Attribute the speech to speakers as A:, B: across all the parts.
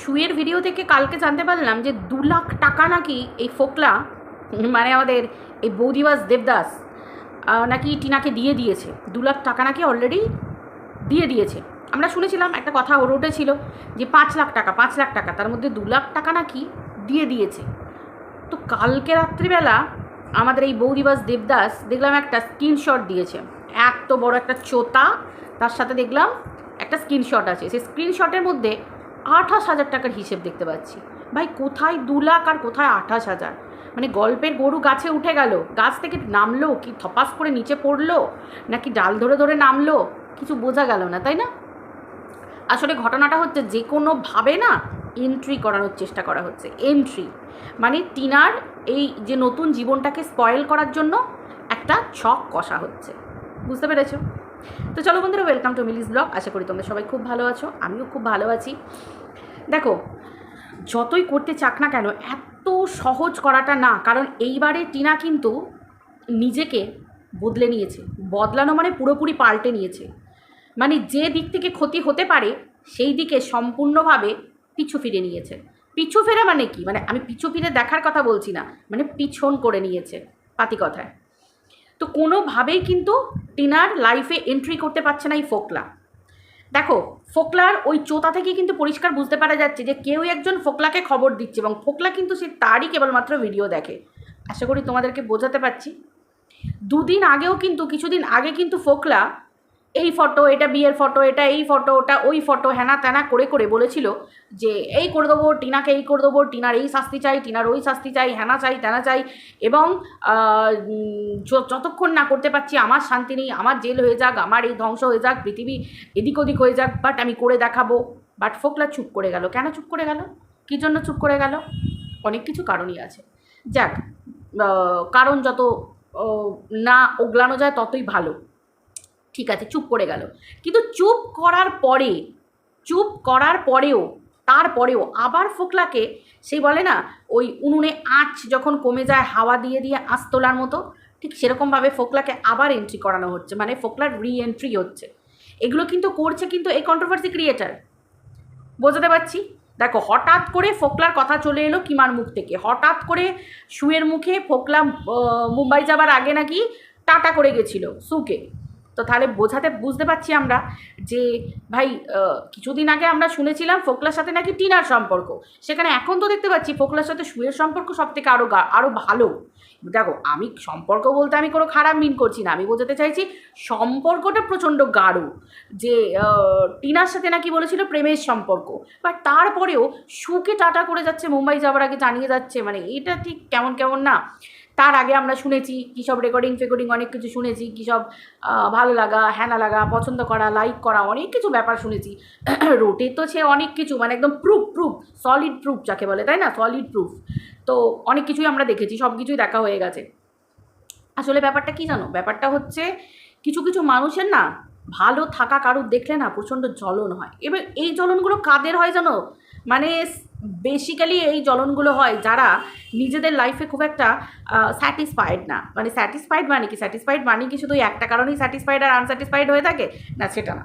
A: শুয়ের video থেকে কালকে জানতে পারলাম যে দু লাখ টাকা নাকি এই ফোকলা মানে আমাদের এই বৌদিবাস দেবদাস নাকি টিনাকে দিয়ে দিয়েছে। দু লাখ টাকা নাকি অলরেডি দিয়ে দিয়েছে। আমরা শুনেছিলাম, একটা কথা ওর ছিল যে পাঁচ লাখ টাকা, পাঁচ লাখ টাকা, তার মধ্যে দু লাখ টাকা নাকি দিয়ে দিয়েছে। তো কালকে রাত্রিবেলা আমাদের এই বৌদিবাস দেবদাস, দেখলাম একটা স্ক্রিনশট দিয়েছে। এত বড় একটা চোতা, তার সাথে দেখলাম একটা স্ক্রিনশট আছে। সেই স্ক্রিনশটের মধ্যে আঠাশ হাজার টাকার হিসেব দেখতে পাচ্ছি। ভাই, কোথায় দু লাখ আর কোথায় আঠাশ হাজার? মানে গল্পের গরু গাছে উঠে গেল, গাছ থেকে নামলো, কি থপাস করে নিচে পড়ল, নাকি ডাল ধরে ধরে নামলো? কিছু বোঝা গেল না, তাই না? আসলে ঘটনাটা হচ্ছে যে কোনোভাবে না এন্ট্রি করানোর চেষ্টা করা হচ্ছে। এন্ট্রি মানে টিনার এই যে নতুন জীবনটাকে স্পয়েল করার জন্য একটা ছক কষা হচ্ছে। বুঝতে পেরেছ? তো চলো বন্ধুরা ওয়েলকাম টু মিলিস ব্লগ আশা করি তোমরা সবাই খুব ভালো আছো, আমিও খুব ভালো আছি। দেখো, যতই করতে চাক না কেন, এত সহজ করাটা না, কারণ এইবারে টিনা কিন্তু নিজেকে বদলে নিয়েছে। বদলানো মানে পুরোপুরি পাল্টে নিয়েছে। মানে যে দিক থেকে ক্ষতি হতে পারে, সেই দিকে সম্পূর্ণভাবে পিছু ফিরে নিয়েছে। পিছু ফেরা মানে কি? মানে আমি পিছু ফিরে দেখার কথা বলছি না মানে পিছন করে নিয়েছে, পাতি কথায়। তো কোনোভাবেই কিন্তু টিনার লাইফে এন্ট্রি করতে পারছে না এই ফোকলা। দেখো, ফোকলার ওই চোতা থেকে কিন্তু পরিষ্কার বুঝতে পারা যাচ্ছে যে কেউ একজন ফোকলাকে খবর দিচ্ছে এবং ফোকলা কিন্তু সে তারই কেবলমাত্র ভিডিও দেখে। আশা করি তোমাদেরকে বোঝাতে পারছি। দুদিন আগেও কিন্তু, কিছুদিন আগে কিন্তু ফোকলা এই ফটো এটা বিয়ের ফটো এটা এই ফটো ওটা ওই ফটো হ্যানা ত্যানা করে করে বলেছিল যে এই করে দেবো, টিনাকে এই করে দেবো, টিনার এই শাস্তি চাই, টিনার ওই শাস্তি চাই হ্যানা চাই ত্যানা চাই এবং যতক্ষণ না করতে পারছি, আমার শান্তি নেই, আমার জেল হয়ে যাক, আমার এই ধ্বংস হয়ে যাক, পৃথিবী এদিক ওদিক হয়ে যাক বাট আমি করে দেখাবো। বাট ফোকলা চুপ করে গেল। কেন চুপ করে গেল? কী জন্য চুপ করে গেল? অনেক কিছু কারণই আছে। যাক কারণ যত না ওগলানো যায়, ততই ভালো। ঠিক আছে, চুপ করে গেল। কিন্তু চুপ করার পরে, চুপ করার পরেও, তারপরেও আবার ফোকলাকে সেই বলে না, ওই উনুনে আঁচ যখন কমে যায়, হাওয়া দিয়ে দিয়ে আঁচ তোলার মতো, ঠিক সেরকমভাবে ফোকলাকে আবার এন্ট্রি করানো হচ্ছে মানে ফোকলার রি এন্ট্রি হচ্ছে। এগুলো কিন্তু করছে কিন্তু এই কন্ট্রোভার্সি ক্রিয়েটার বোঝাতে পারছি? দেখো, হঠাৎ করে ফোকলার কথা চলে এলো কিমার মুখ থেকে। হঠাৎ করে শুয়ের মুখে ফোকলা মুম্বাই যাবার আগে নাকি টাটা করে গেছিল, সুকে। তো তাহলে বোঝাতে, বুঝতে পারছি আমরা যে ভাই কিছুদিন আগে আমরা শুনেছিলাম ফোকলার সাথে নাকি টিনার সম্পর্ক। সেখানে এখন তো দেখতে পাচ্ছি ফোকলার সাথে শুয়ের সম্পর্ক সব থেকে আরও আরও ভালো। দেখো, আমি সম্পর্ক বলতে আমি কোনো খারাপ মিন করছি না। আমি বোঝাতে চাইছি সম্পর্কটা প্রচণ্ড গাঢ়। যে টিনার সাথে নাকি বলেছিল প্রেমের সম্পর্ক। বাট তারপরেও সুকে টাটা করে যাচ্ছে, মুম্বাই যাওয়ার আগে জানিয়ে যাচ্ছে। মানে এটা ঠিক কেমন কেমন না। তার আগে আমরা শুনেছি কী সব রেকর্ডিং ফেকর্ডিং অনেক কিছু শুনেছি, কী সব ভালো লাগা হ্যানা লাগা, পছন্দ করা লাইক করা, অনেক কিছু ব্যাপার শুনেছি। রোটে তো সে অনেক কিছু মানে একদম প্রুফ প্রুফ সলিড প্রুফ যাকে বলে, তাই না? সলিড প্রুফ তো অনেক কিছুই আমরা দেখেছি, সব কিছুই দেখা হয়ে গেছে। আসলে ব্যাপারটা কি জানো? ব্যাপারটা হচ্ছে কিছু কিছু মানুষের না ভালো থাকা কারুর দেখলে না প্রচণ্ড জ্বলন হয়। এবার এই জ্বলনগুলো কাদের হয় জানো? মানে বেসিক্যালি এই জ্বলনগুলো হয় যারা নিজেদের লাইফে খুব একটা স্যাটিসফাইড না। মানে স্যাটিসফাইড মানে কি? স্যাটিসফাইড মানে কি? শুধু একটা কারণেই স্যাটিসফাইড আর আনস্যাটিসফাইড হয়ে থাকে? না, সেটা না।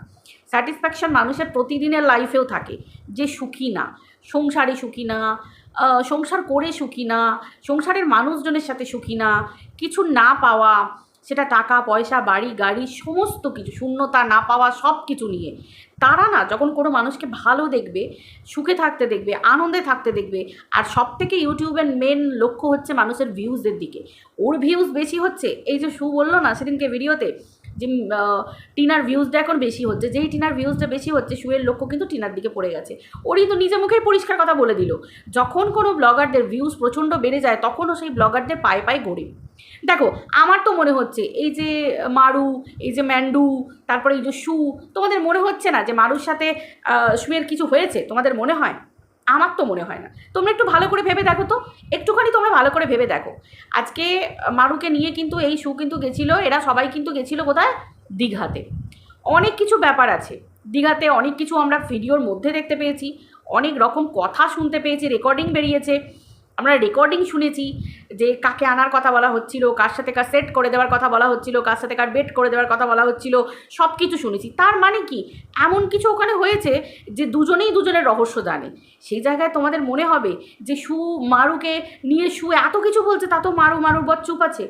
A: স্যাটিসফ্যাকশন মানুষের প্রতিদিনের লাইফেও থাকে যে সুখী না। সংসারে সুখী না সংসার করে সুখী না, সংসারের মানুষজনের সাথে সুখী না, কিছু না পাওয়া সেটা টাকা, পয়সা, বাড়ি, গাড়ি, সমস্ত কিছু, শূন্যতা না পাওয়া সব কিছু নিয়ে। তারা না যখন কোনো মানুষকে ভালো দেখবে, সুখে থাকতে দেখবে, আনন্দে থাকতে দেখবে, আর সব থেকে ইউটিউবের মেন লক্ষ্য হচ্ছে মানুষের ভিউজের দিকে। ওর ভিউজ বেশি হচ্ছে, এই যে সু বলল না সেদিনকে ভিডিওতে, যে টিনার ভিউজটা এখন বেশি হচ্ছে, যেই টিনার ভিউজটা বেশি হচ্ছে শুয়ের লক্ষ্য কিন্তু টিনার দিকে পড়ে গেছে। ওরই তো নিজে মুখেই পরিষ্কার কথা বলে দিল। যখন কোনো ব্লগারদের ভিউজ প্রচণ্ড বেড়ে যায়, তখনও সেই ব্লগারদের পায়ে পায়ে গড়ে। দেখো, আমার তো মনে হচ্ছে এই যে মারু, এই যে ম্যান্ডু, তারপরে এই যে শু, তোমাদের মনে হচ্ছে না যে মারুর সাথে শুয়ের কিছু হয়েছে? তোমাদের মনে হয়? আমার তো মনে হয় না। তোমরা একটু ভালো করে ভেবে দেখো তো। একটুখানি তোমরা ভালো করে ভেবে দেখো। আজকে মারুকে নিয়ে কিন্তু এই শু কিন্তু গেছিল, এরা সবাই কিন্তু গেছিল কোথায়? দীঘাতে। অনেক কিছু ব্যাপার আছে। দীঘাতে অনেক কিছু আমরা ভিডিওর মধ্যে দেখতে পেয়েছি। অনেক রকম কথা শুনতে পেয়েছি, রেকর্ডিং বেরিয়েছে। আমরা রেকর্ডিং শুনেছি যে কাকে আনার কথা বলা হচ্ছিল, কার সাথে কার সেট করে দেওয়ার কথা বলা হচ্ছিল, কার সাথে কার বেট করে দেওয়ার কথা বলা হচ্ছিল সব কিছু শুনেছি। তার মানে কি? এমন কিছু ওখানে হয়েছে যে দুজনেই দুজনের রহস্য জানে। সেই জায়গায় তোমাদের মনে হবে যে সু মারুকে নিয়ে সু এত কিছু বলছে, তা তো মারু, মারুর বর চুপ আছে।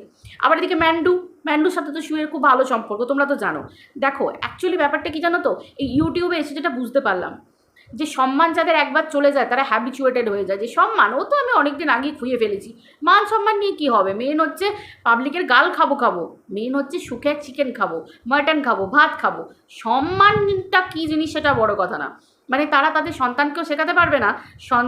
A: আবার এদিকে ম্যান্ডু, ম্যান্ডুর সাথে তো শুয়ের খুব ভালো সম্পর্ক, তোমরা তো জানো। দেখো অ্যাকচুয়ালি ব্যাপারটা কি জানো তো? এই ইউটিউবে এসে যেটা বুঝতে পারলাম যে সম্মান যাদের একবার চলে যায়, তারা হ্যাবিচুয়েটেড হয়ে যায়। যে সম্মান, ও তো আমি অনেকদিন আগেই খুঁয়ে ফেলেছি। মান সম্মান নিয়ে কী হবে? মেন হচ্ছে পাবলিকের গাল খাব খাব। মেন হচ্ছে সুখে চিকেন খাব মাটন খাব, ভাত খাব। সম্মানটা কী জিনিস সেটা বড় কথা না। মানে তারা তাদের সন্তানকেও শেখাতে পারবে না।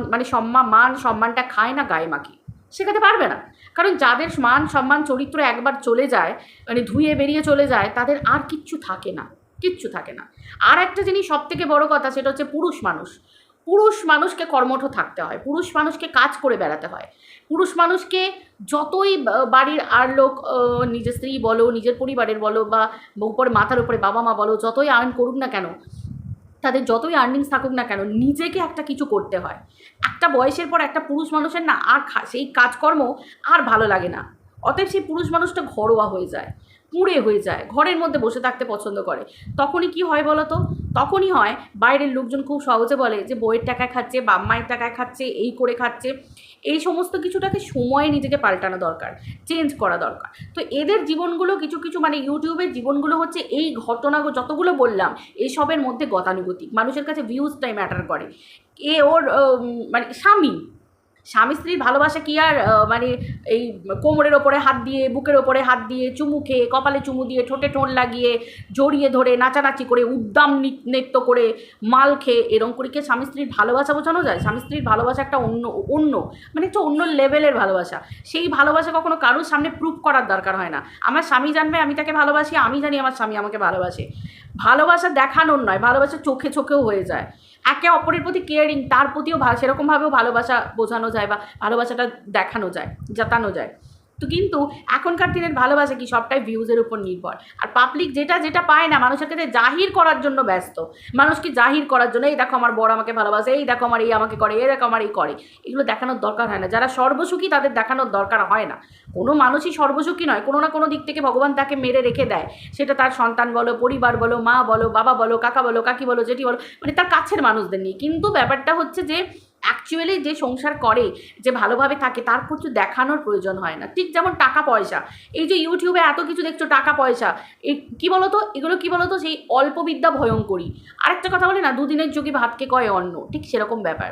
A: মানে সম্মান মান সম্মানটা খায় না গায়ে মাখি। শেখাতে পারবে না। কারণ যাদের মান সম্মান চরিত্র একবার চলে যায় মানে ধুয়ে বেরিয়ে চলে যায়, তাদের আর কিচ্ছু থাকে না। কিচ্ছু থাকে না। আর একটা জিনিস সব থেকে বড় কথা, সেটা হচ্ছে পুরুষ মানুষ। পুরুষ মানুষকে কর্মঠ থাকতে হয়। পুরুষ মানুষকে কাজ করে বেড়াতে হয়। পুরুষ মানুষকে যতই বাড়ির আর লোক নিজের স্ত্রী বলো, নিজের পরিবারের বলো, বা উপরে মাথার উপরে বাবা মা বলো, যতই আর্ন করুক না কেন, তাদের যতই আর্নিংস থাকুক না কেন, নিজেকে একটা কিছু করতে হয়। একটা বয়সের পর একটা পুরুষ মানুষের না, আর সেই কাজকর্ম আর ভালো লাগে না। অতএব সেই পুরুষ মানুষটা ঘরোয়া হয়ে যায়। কুঁড়ে হয়ে যায়, ঘরের মধ্যে বসে থাকতে পছন্দ করে। তখনই কি হয় বলো তো তখনই হয় বাইরের লোকজন খুব সহজে বলে যে, বইয়ের টাকায় খাচ্ছে বাপ মায়ের টাকায় খাচ্ছে, এই করে খাচ্ছে। এই সমস্ত কিছুটাকে সময়ে নিজেকে পাল্টানো দরকার চেঞ্জ করা দরকার। তো এদের জীবনগুলো কিছু কিছু মানে ইউটিউবের জীবনগুলো হচ্ছে এই ঘটনাগুলো যতগুলো বললাম এইসবের মধ্যে গতানুগতিক। মানুষের কাছে ভিউজটাই ম্যাটার করে। এ ওর মানে স্বামী স্বামী স্ত্রীর ভালোবাসা কি আর মানে এই কোমরের ওপরে হাত দিয়ে, বুকের ওপরে হাত দিয়ে চুমু খেয়ে, কপালে চুমু দিয়ে, ঠোঁটে ঠোঁট লাগিয়ে, জড়িয়ে ধরে, নাচানাচি করে, উদ্দাম নৃত্য করে, মাল খেয়ে, এরম করে কি স্বামী স্ত্রীর ভালোবাসা বোঝানো যায়? স্বামী স্ত্রীর ভালোবাসা একটা অন্য অন্য মানে একটা অন্য লেভেলের ভালোবাসা। সেই ভালোবাসা কখনো কারোর সামনে প্রুভ করার দরকার হয় না। আমার স্বামী জানবে, আমি তাকে ভালোবাসি, আমি জানি আমার স্বামী আমাকে ভালোবাসে। ভালোবাসা দেখানোর নয়, ভালোবাসা চোখে চোখেও হয়ে যায়। একে অপরের প্রতি কেয়ারিং তার প্রতিও সেরকমভাবেও ভালোবাসা বোঝানো যায় বা ভালোবাসাটা দেখানো যায়, জাতানো যায়। তো কিন্তু এখনকার দিনের ভালোবাসা কি সবটাই ভিউজের উপর নির্ভর। আর পাবলিক যেটা যেটা পায় না, মানুষের কাছে জাহির করার জন্য ব্যস্ত। মানুষকে জাহির করার জন্য, এই দেখো আমার বড় আমাকে ভালোবাসে, এই দেখো আমার এই আমাকে করে, এই দেখো আমার এই করে। এগুলো দেখানোর দরকার হয় না। যারা সর্বসুখী, তাদের দেখানোর দরকার হয় না। কোনো মানুষই সর্বসুখী নয়, কোনো না কোনো দিক থেকে ভগবান তাকে মেরে রেখে দেয়। সেটা তার সন্তান বলো, পরিবার বলো, মা বলো, বাবা বলো, কাকা বলো, কাকি বলো, জেঠি বলো মানে তার কাছের মানুষদের নিয়ে। কিন্তু ব্যাপারটা হচ্ছে যে অ্যাকচুয়ালি যে সংসার করে, যে ভালোভাবে থাকে, তার কিছু দেখানোর প্রয়োজন হয় না। ঠিক যেমন টাকা পয়সা। এই যে ইউটিউবে এত কিছু দেখছ, টাকা পয়সা এই কী বলতো? এগুলো কী বলতো? সেই অল্প বিদ্যা ভয়ঙ্করী আরেকটা কথা বলে না, দুদিনের যোগী ভাতকে কয় অন্ন? ঠিক সেরকম ব্যাপার।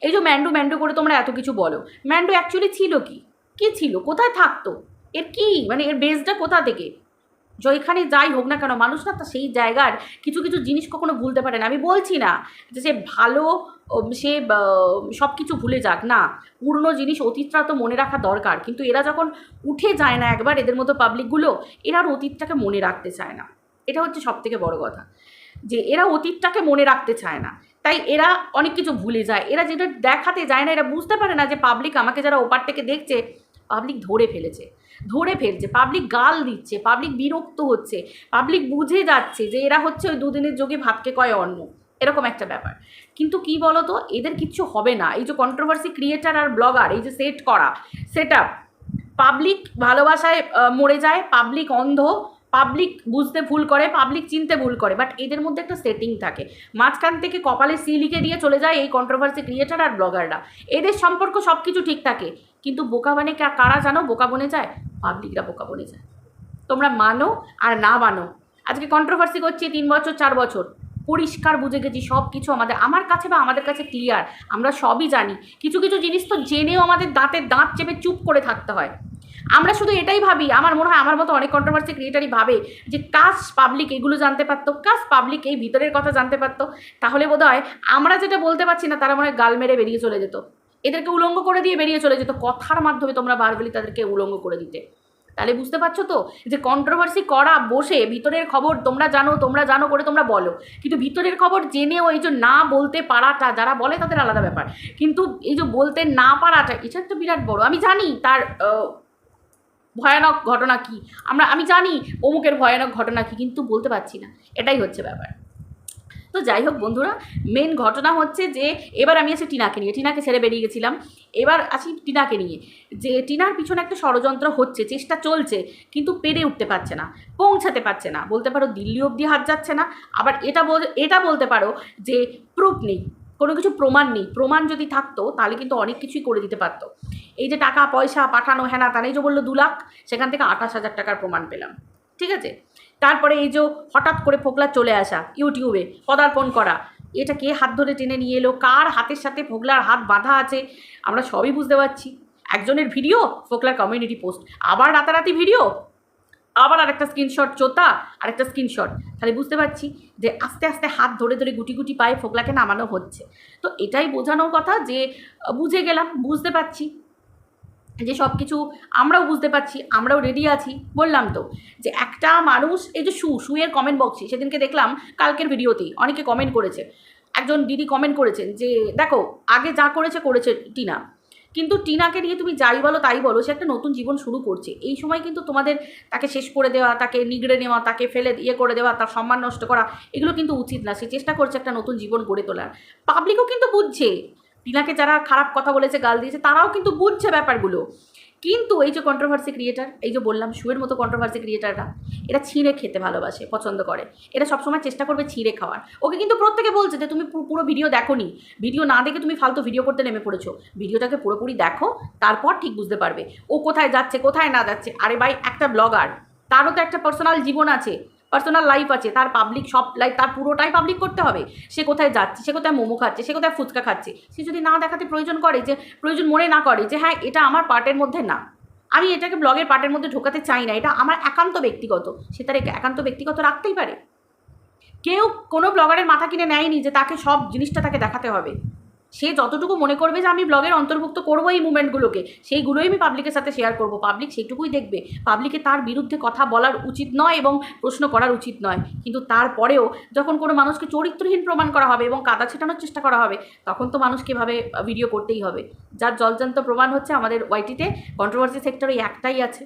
A: এই যে ম্যান্ডু ম্যান্ডু করে তোমরা এত কিছু বলো। ম্যান্ডু অ্যাকচুয়ালি ছিল কি? কী ছিল? কোথায় থাকতো? এর কি? মানে এর বেসটা কোথা থেকে? যেখানে যাই হোক না কেন, মানুষ না তা সেই জায়গার কিছু কিছু জিনিস কখনো ভুলতে পারে না। আমি বলছি না যে সে ভালো সে সব কিছু ভুলে যাক, না। পুরনো জিনিস অতীতটা তো মনে রাখা দরকার, কিন্তু এরা যখন উঠে যায় না একবার এদের মতো পাবলিকগুলো এরা আর অতীতটাকে মনে রাখতে চায় না। এটা হচ্ছে সব থেকে বড় কথা। যে এরা অতীতটাকে মনে রাখতে চায় না। তাই এরা অনেক কিছু ভুলে যায়। এরা যেটা দেখাতে যায় না, এরা বুঝতে পারে না যে পাবলিক আমাকে যারা ওপার থেকে দেখছে পাবলিক ধরে ফেলেছে। ধরে ফেলছে পাবলিক গাল দিচ্ছে পাবলিক বিরক্ত হচ্ছে পাবলিক বুঝে যাচ্ছে যে এরা হচ্ছে ওই দুদিনের যোগে ভাতকে কয় অন্ন। এরকম একটা ব্যাপার। কিন্তু কি বলতো, এদের কিচ্ছু হবে না। এই যে কন্ট্রোভার্সি ক্রিয়েটার আর ব্লগার এই যে সেট করা সেট পাবলিক ভালোবাসায় মরে যায় পাবলিক অন্ধ পাবলিক বুঝতে ভুল করে পাবলিক চিনতে ভুল করে বাট এদের মধ্যে একটা সেটিং থাকে। মাঝখান থেকে কপালে সি লিখে দিয়ে চলে যায় এই কন্ট্রোভার্সি ক্রিয়েটার আর ব্লগাররা এদের সম্পর্ক সব কিছু ঠিক থাকে। কিন্তু বোকা বানে কা- কারা জানো? বোকা বনে যায় পাবলিকরা বোকা বনে যায়। তোমরা মানো আর না মানো। আজকে কন্ট্রোভার্সি করছি তিন বছর, চার বছর। পরিষ্কার বুঝে গেছি সব কিছু আমাদের, আমার কাছে বা আমাদের কাছে ক্লিয়ার আমরা সবই জানি। কিছু কিছু জিনিস তো জেনেও আমাদের দাঁতের দাঁত চেপে চুপ করে থাকতে হয়। আমরা শুধু এটাই ভাবি, আমার মনে হয় আমার মতো অনেক কন্ট্রোভার্সি ক্রিয়েটারই ভাবে যে কাজ পাবলিক এগুলো জানতে পারতো, কাজ পাবলিক এই ভিতরের কথা জানতে পারতো। তাহলে বোধ আমরা যেটা বলতে পারছি না, তারা মনে হয় গাল মেরে বেরিয়ে চলে যেত। এদেরকে উলঙ্গ করে দিয়ে বেরিয়ে চলে যেত। কথার মাধ্যমে তোমরা বারবেলি তাদেরকে উলঙ্গ করে দিতে। তাহলে বুঝতে পারছ তো? যে কন্ট্রোভার্সি করা, বসে, ভিতরের খবর তোমরা জানো তোমরা জানো করে তোমরা বলো। কিন্তু ভিতরের খবর জেনেও এই যে না বলতে পারাটা, যারা বলে তাদের আলাদা ব্যাপার। কিন্তু এই যে বলতে না পারাটা, এটা একটা বিরাট বড়। আমি জানি তার ভয়ানক ঘটনা কি। আমরা, আমি জানি অমুকের ভয়ানক ঘটনা কি, কিন্তু বলতে পারছি না। এটাই হচ্ছে ব্যাপার। তো যাই হোক বন্ধুরা মেন ঘটনা হচ্ছে যে এবার আমি আছি টিনাকে নিয়ে, টিনাকে ছেড়ে বেরিয়ে গেছিলাম। এবার আছি টিনাকে নিয়ে, যে টিনার পিছনে একটা ষড়যন্ত্র হচ্ছে, চেষ্টা চলছে, কিন্তু পেরে উঠতে পারছে না, পৌঁছাতে পারছে না। বলতে পারো দিল্লি অবধি হাত যাচ্ছে না, আবার এটা বল, এটা বলতে পারো যে প্রুফ নেই, কোনো কিছু প্রমাণ নেই। প্রমাণ যদি থাকতো, তাহলে কিন্তু অনেক কিছুই করে দিতে পারতো। এই যে টাকা, পয়সা পাঠানো হ্যানা তারাই যে বলল দু লাখ, সেখান থেকে আঠাশ হাজার টাকার প্রমাণ পেলাম। ঠিক আছে? তারপরে এই যে হঠাৎ করে ফোকলা চলে আসা ইউটিউবে পদার্পণ করা, এটা কে হাত ধরে টেনে নিয়ে এলো? কার হাতের সাথে ফোকলার হাত বাঁধা আছে? আমরা সবই বুঝতে পারছি। একজনের ভিডিও ফোকলার কমিউনিটি পোস্ট আবার রাতারাতি ভিডিও? আবার আরেকটা স্ক্রিনশট চোতা, আরেকটা স্ক্রিনশট তাহলে বুঝতে পারছি যে আস্তে আস্তে হাত ধরে ধরে গুটি গুটি পায়ে ফোকলাকে নামানো হচ্ছে। তো এটাই বোঝানোর কথা যে, বুঝে গেলাম, বুঝতে পারছি। যে সব কিছু আমরাও বুঝতে পারছি, আমরাও রেডি আছি, বললাম তো। যে একটা মানুষ, এই যে শু শুয়ের কমেন্ট বক্সে সেদিনকে দেখলাম কালকের ভিডিওতেই অনেকে কমেন্ট করেছে। একজন দিদি কমেন্ট করেছেন যে, দেখো, আগে যা করেছে করেছে টিনা। কিন্তু টিনাকে নিয়ে তুমি যাই বলো, তাই বলো, সে একটা নতুন জীবন শুরু করছে। এই সময় কিন্তু তোমাদের তাকে শেষ করে দেওয়া, তাকে নিগড়ে নেওয়া, তাকে ফেলে ইয়ে করে দেওয়া, তার সম্মান নষ্ট করা, এগুলো কিন্তু উচিত না। সে চেষ্টা করছে একটা নতুন জীবন গড়ে তোলার। পাবলিকও কিন্তু বুঝছে। টিনাকে যারা খারাপ কথা বলেছে, গাল দিয়েছে, তারাও কিন্তু বুঝছে ব্যাপারগুলো। কিন্তু এই যে কন্ট্রোভার্সি ক্রিয়েটার এই যে বললাম, শুয়ের মতো কন্ট্রোভার্সি ক্রিয়েটাররা এরা ছিঁড়ে খেতে ভালোবাসে, পছন্দ করে। এরা সবসময় চেষ্টা করবে ছিঁড়ে খাওয়ার। ওকে কিন্তু প্রত্যেকে বলছে যে, তুমি পুরো ভিডিও দেখো নি ভিডিও না দেখে তুমি ফালতু ভিডিও করতে নেমে পড়েছো। ভিডিওটাকে পুরোপুরি দেখো, তারপর ঠিক বুঝতে পারবে। ও কোথায় যাচ্ছে, কোথায় না যাচ্ছে? আরে ভাই, একটা ব্লগার তারও তো একটা পার্সোনাল জীবন আছে। পার্সোনাল লাইফ আছে, তার পাবলিক সব লাইফ তার পুরোটাই পাবলিক করতে হবে। সে কোথায় যাচ্ছে, সে কোথায় মোমো খাচ্ছে, সে কোথায় ফুচকা খাচ্ছে, সে যদি না দেখাতে প্রয়োজন করে যে, প্রয়োজন মনে না করে যে হ্যাঁ এটা আমার পার্টের মধ্যে না। আমি এটাকে ব্লগের পার্টের মধ্যে ঢোকাতে চাই না, এটা আমার একান্ত ব্যক্তিগত, সে তার একা- একান্ত ব্যক্তিগত রাখতেই পারে। কেউ কোনো ব্লগারের মাথা কিনে নেয়নি যে তাকে সব জিনিসটা তাকে দেখাতে হবে। সে যতটুকু মনে করবে যে আমি ব্লগের অন্তর্ভুক্ত করব এই মুভমেন্টগুলোকে সেইগুলোই আমি পাবলিকের সাথে শেয়ার করব। পাবলিক সেইটুকুই দেখবে। পাবলিকে তার বিরুদ্ধে কথা বলার উচিত নয় এবং প্রশ্ন করার উচিত নয়। কিন্তু তারপরেও যখন কোনো মানুষকে চরিত্রহীন প্রমাণ করা হবে এবং কাদা ছেটানোর চেষ্টা করা হবে, তখন তো মানুষকে এভাবে ভিডিও করতেই হবে। যার জলজান্ত প্রমাণ হচ্ছে আমাদের ওয়াইটিতে কন্ট্রোভার্সি সেক্টরে একটাই আছে।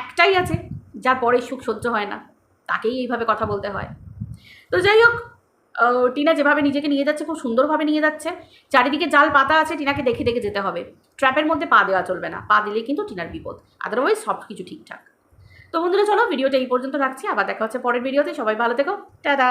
A: একটাই আছে, যার পরে সুখ সহ্য হয় না। তাকেই এইভাবে কথা বলতে হয়। তো যাই হোক টিনা যেভাবে নিজেকে নিয়ে যাচ্ছে, খুব সুন্দরভাবে নিয়ে যাচ্ছে। চারিদিকে জাল পাতা আছে, টিনাকে দেখে দেখে যেতে হবে। ট্র্যাপের মধ্যে পা দেওয়া চলবে না। পা দিলে কিন্তু টিনার বিপদ। আদারওয়াইজ সব কিছু ঠিকঠাক। তো বন্ধুরা, চলো ভিডিওটা এই পর্যন্ত রাখছি। আবার দেখা হচ্ছে পরের ভিডিওতে। সবাই ভালো থেকো। টাটা!